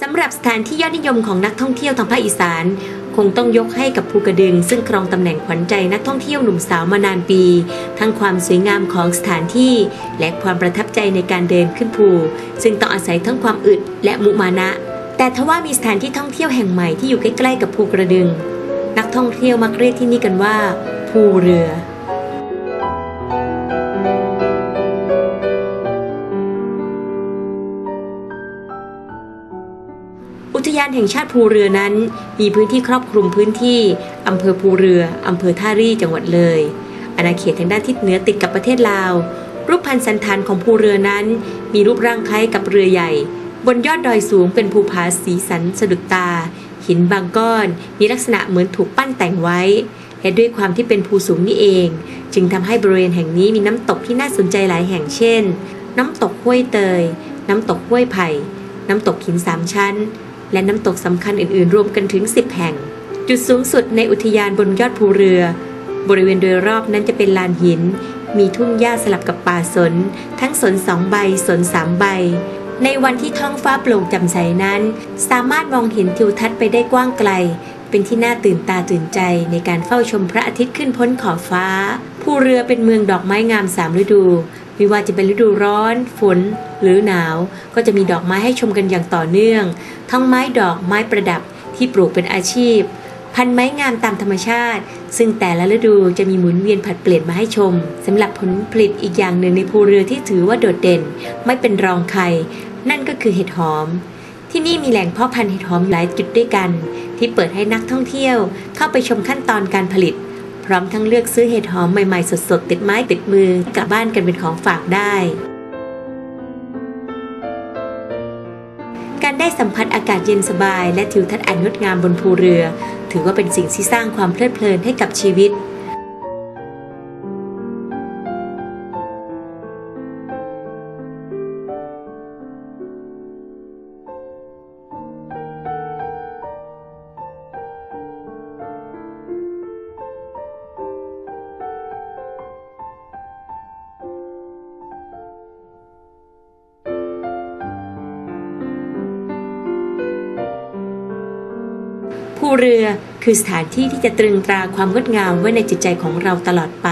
สำหรับสถานที่ยอดนิยมของนักท่องเที่ยวทางภาคอีสาน คงต้องยกให้กับภูกระดึง ซึ่งครองตำแหน่งขวัญใจนักท่องเที่ยวหนุ่มสาวมานานปี ทั้งความสวยงามของสถานที่ และความประทับใจในการเดินขึ้นภู ซึ่งต้องอาศัยทั้งความอึดและมุมานะ แต่ทว่ามีสถานที่ท่องเที่ยวแห่งใหม่ที่อยู่ใกล้ๆกับภูกระดึง นักท่องเที่ยวมักเรียกที่นี่กันว่า ภูเรือ อุทยานแห่งชาติภูเรือนั้น มีพื้นที่ครอบคลุมพื้นที่อำเภอภูเรือ อำเภอท่ารี่จังหวัดเลย อาณาเขตทางด้านทิศเหนือติดกับประเทศลาว รูปพันธ์สันฐานของภูเรือนั้น มีรูปร่างคล้ายกับเรือใหญ่ บนยอดดอยสูงเป็นภูผาสีสันสะดุดตา หินบางก้อนมีลักษณะเหมือนถูกปั้นแต่งไว้ และด้วยความที่เป็นภูสูงนี่เอง จึงทำให้บริเวณแห่งนี้มีน้ำตกที่น่าสนใจหลายแห่งเช่น น้ำตกห้วยเตย น้ำตกห้วยไผ่ น้ำตกหินสามชั้น และน้ำตกสำคัญอื่นๆ รวมกันถึง 10 แห่ง จุดสูงสุดในอุทยานบนยอดภูเรือ บริเวณโดยรอบนั้นจะเป็นลานหิน มีทุ่งหญ้าสลับกับป่าสน ทั้งสนสองใบ สนสามใบ ในวันที่ท้องฟ้าโปร่งแจ่มใสนั้น สามารถมองเห็นทิวทัศน์ไปได้กว้างไกล เป็นที่น่าตื่นตาตื่นใจในการเฝ้าชมพระอาทิตย์ขึ้นพ้นขอบฟ้า ภูเรือเป็นเมืองดอกไม้งามสามฤดู ไม่ว่าจะเป็นฤดูร้อน ฝน หรือหนาว ก็จะมีดอกไม้ให้ชมกันอย่างต่อเนื่อง ทั้งไม้ดอกไม้ประดับที่ปลูกเป็นอาชีพ พันไม้งามตามธรรมชาติ ซึ่งแต่ละฤดูจะมีหมุนเวียนผัดเปลี่ยนมาให้ชมสำหรับผลผลิตอีกอย่างหนึ่งในภูเรือที่ถือว่าโดดเด่น ไม่เป็นรองใคร นั่นก็คือเห็ดหอม ที่นี่มีแหล่งเพาะพันธุ์เห็ดหอมหลายจุดด้วยกัน ที่เปิดให้นักท่องเที่ยวเข้าไปชมขั้นตอนการผลิต ร้อมทั้งเลือกซื้อเห็ดหอมใหม่ๆ สดๆ ติดไม้ติดมือกลับบ้านกันเป็นของฝากได้ การได้สัมผัสอากาศเย็นสบาย และทิวทัศน์อันงดงามบนภูเรือ ถือว่าเป็นสิ่งที่สร้างความเพลิดเพลินให้กับชีวิต ภูเรือคือสถานที่ที่จะตรึงตราความงดงามไว้ในจิตใจของเราตลอดไป